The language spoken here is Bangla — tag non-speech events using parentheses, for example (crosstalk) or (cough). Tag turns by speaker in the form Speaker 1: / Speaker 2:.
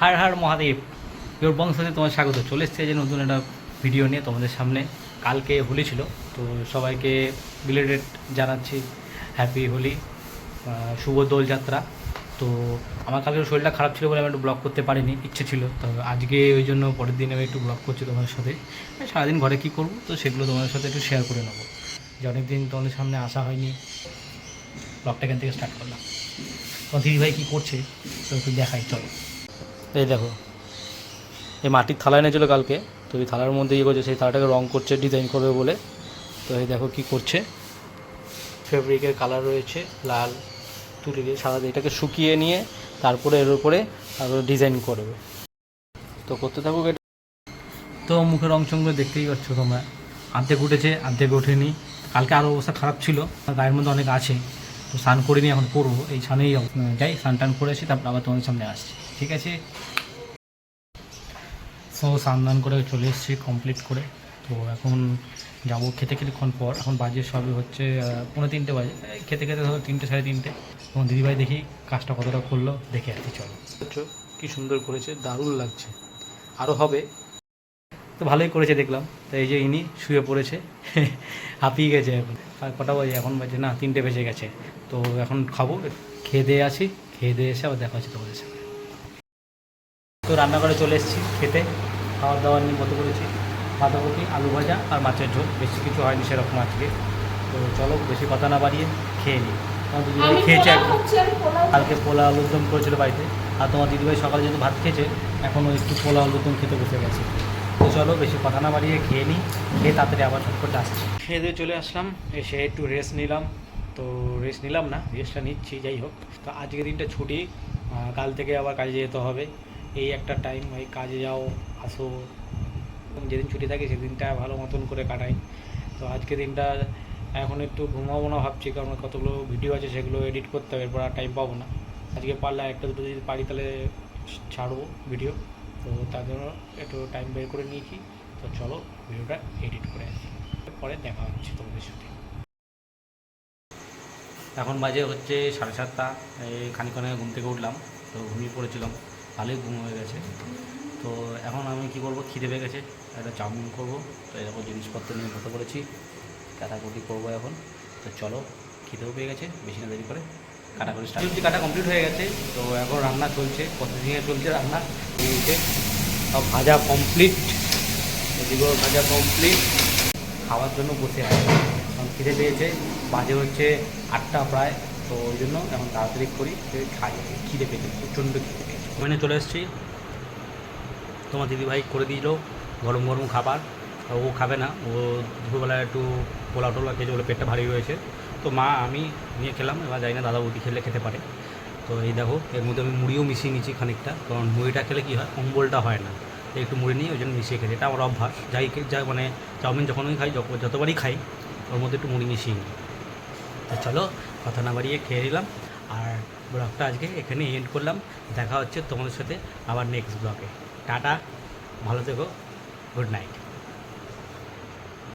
Speaker 1: হার হার মহাদেব ইয়োর বংশতে তোমার স্বাগত। চলে এসছে যে নতুন একটা ভিডিও নিয়ে তোমাদের সামনে। কালকে হোলি ছিল, তো সবাইকে রিলেটেড জানাচ্ছি হ্যাপি হোলি শুভ দোলযাত্রা। তো আমার কালকে শরীরটা খারাপ ছিল বলে আমি একটু ব্লগ করতে পারিনি, ইচ্ছে ছিল। তো আজকে ওই জন্য পরের দিন আমি একটু ব্লগ করছি তোমাদের সাথে। সারাদিন ঘরে কী করব, তো সেগুলো তোমাদের সাথে একটু শেয়ার করে নেব। যে অনেকদিন তোমাদের সামনে আসা হয়নি ব্লগটা এখান থেকে স্টার্ট করলাম। তো দিদি ভাই কী করছে, তো একটু দেখাই, চলো। এই দেখো। এই মাটির থালা এনেছিল কালকে। তো এই থালার মধ্যে ইয়ে করছে, সেই থালাটাকে রং করছে ডিজাইন করবে বলে। তো এই দেখো কি করছে। ফেব্রিকের কালার রয়েছে, লাল, তুলে দিয়ে সাদা এটাকে শুকিয়ে নিয়ে তারপরে এর উপরে আরও ডিজাইন করবে। তো করতে থাকুক এটা। তো মুখের রং চংগুলো দেখতেই পাচ্ছ তোমরা। অর্ধেক উঠেছে অর্ধেক ওঠেনি। কালকে আরও অবস্থা খারাপ ছিল। গায়ের মধ্যে অনেক আছে। তো স্নান করিনি এখন করব। এই স্নানেই যাই স্নান টান করে আসি তারপর আবার তোমাদের সামনে আসছি। ঠিক আছে? সো স্নান দান করে চলে এসেছি কমপ্লিট করে। তো এখন যাব খেতে কিছুক্ষণ পর। এখন বাজে সবই হচ্ছে আহ, পৌনে তিনটে বাজে। খেতে খেতে ধরো তিনটে সাড়ে তিনটে। এবং দিদিভাই দেখি কাজটা কতটা করল দেখে আসছি চলো। কি সুন্দর করেছে দারুণ লাগছে। আরও হবে। তো ভালোই করেছে দেখলাম। তো এই যে ইনি শুয়ে পড়েছে (laughs) হাঁপিয়ে গেছে এখন। কটা বাজে এখন বাজে না তিনটে বেজে গেছে। তো এখন খাব খেয়ে দিয়ে আসি খেয়ে দিয়ে এসে আবার দেখা হচ্ছে তোমাদের সাথে তো রান্নাঘরে চলে এসেছি খেতে। খাওয়ার দাওয়ার নিয়ে মতো করেছি। বাঁধাকপি আলু ভাজা আর মাছের ঝোল। বেশি কিছু হয়নি সেরকম আজকে। তো চলো বেশি কথা না বাড়িয়ে খেয়ে নিই তোমার দিদিভাই খেয়েছে কালকে পোলা আলুর দম করেছিল বাড়িতে। আর তোমার দিদিভাই সকালে যেহেতু ভাত খেয়েছে এখনও একটু পোলা আলুর দম খেতে বসে গেছে। তো চলো বেশি কথা না বাড়িয়ে খেয়ে নিই, খেয়ে তাড়াতাড়ি আবার ছটফট আসছি। খেয়ে দিয়ে চলে আসলাম, এসে একটু রেস্ট নিলাম। তো রেস্ট নিলাম না রেস্টটা নিচ্ছি, যাই হোক। তো আজকে দিনটা ছুটি কাল থেকে আবার কাজে যেতে হবে। এই একটা টাইম ওই কাজে যাও, আসো। যেদিন ছুটি থাকে সেদিনটা ভালো মতন করে কাটাই। তো আজকে দিনটা এখন একটু ঘুমাবো না ভাবছি, কারণ কতগুলো ভিডিও আছে সেগুলো এডিট করতে হবে, এরপর আর টাইম পাবো না। আজকে পারলে একটা দুটো যদি পারি তাহলে ছাড়বো ভিডিও তো তার জন্য একটু টাইম বের করে নিয়েছি। তো চলো ভিডিওটা এডিট করে আসি। পরে দেখা হচ্ছে তোমাদের সাথে। এখন বাজে হচ্ছে সাড়ে সাতটা। খানিক্ষণ ঘুম থেকে উঠলাম, তো ঘুমিয়ে পড়েছিলাম। ভালোই ঘুম হয়ে গেছে। তো এখন আমি কি করব? খিদে পেয়ে গেছে। একটা চাউমিন করব। তো এরকম জিনিসপত্র নিয়ে বসে পড়েছি কাটাকুটি করব এখন। তো চলো, খিদেও পেয়ে গেছে, বেশি না দেরি করে। কাটাকুটি স্টার্ট সবজি কাটা কমপ্লিট হয়ে গেছে। তো এখন রান্না চলছে প্রতিদিনে চলছে রান্না। হয়েছে সব ভাজা কমপ্লিট এদিকেও ভাজা কমপ্লিট খাওয়ার জন্য বসে আছে। এখন খিদে পেয়েছে। বাজে হচ্ছে আটটা প্রায়। তো ওই জন্য এখন তাড়াতাড়ি করি। খাই। খিদে পেয়েছে, প্রচণ্ড খিদে পেয়েছে। ওখানে চলে এসেছি। তোমার দিদিভাই করে দিল গরম গরম খাবার। ও খাবে না। ও দুপুরবেলা একটু পোলাও টোলা খেয়েছে বলে পেটটা ভারী রয়েছে তো মা, আমি নিয়ে খেলাম, এবার জানি না দাদা বৌদি খেলে খেতে পারে। তো এই দেখো, এর মধ্যে আমি মুড়িও মিশিয়ে নিচ্ছি খানিকটা, কারণ মুড়িটা খেলে কী হয়, অম্বলটা হয় না। একটু মুড়ি নিয়ে ওই জন্য মিশিয়ে খেতে এটা আমার অভ্যাস। যাই যা মানে চাউমিন যখনই খাই যতবারই খাই, ওর মধ্যে একটু মুড়ি মিশিয়ে নিই। তো চলো, কথা না বাড়িয়ে খেয়ে নিলাম। আর ব্লগটা আজকে এখানে এন্ড করলাম। দেখা হচ্ছে তোমাদের সাথে আবার নেক্সট ব্লগে। টাটা, ভালো থেকো গুড নাইট